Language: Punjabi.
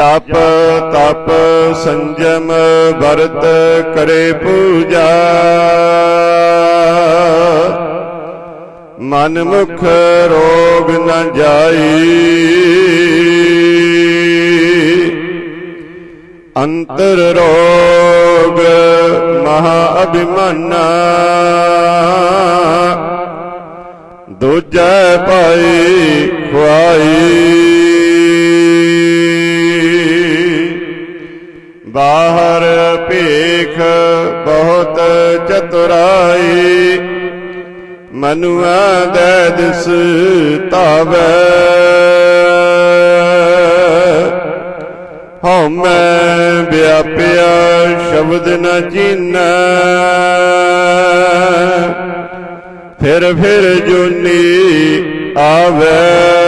ਜਪ ਤਪ ਸੰਜਮ ਵਰਤ ਕਰੇ ਪੂਜਾ। ਮਨ ਮੁਖ ਰੋਗ ਨ ਜਾਈ। ਅੰਤਰ ਰੋਗ ਮਹਾ ਅਭਿਮਾਨਾ। ਦੂਜੈ ਪਾਈ ਬਾਹਰ ਭੇਖ ਬਹੁਤ ਚਤੁਰਾਈ। ਮਨੁਆ ਦੇ ਦਿਸ ਧਾਵੈ। ਹਉਮੈ ਵਿਆਪਿਆ ਸ਼ਬਦ ਨ ਚੀਨੈ। ਫਿਰ ਫਿਰ ਜੁਨੀ ਆਵੇ।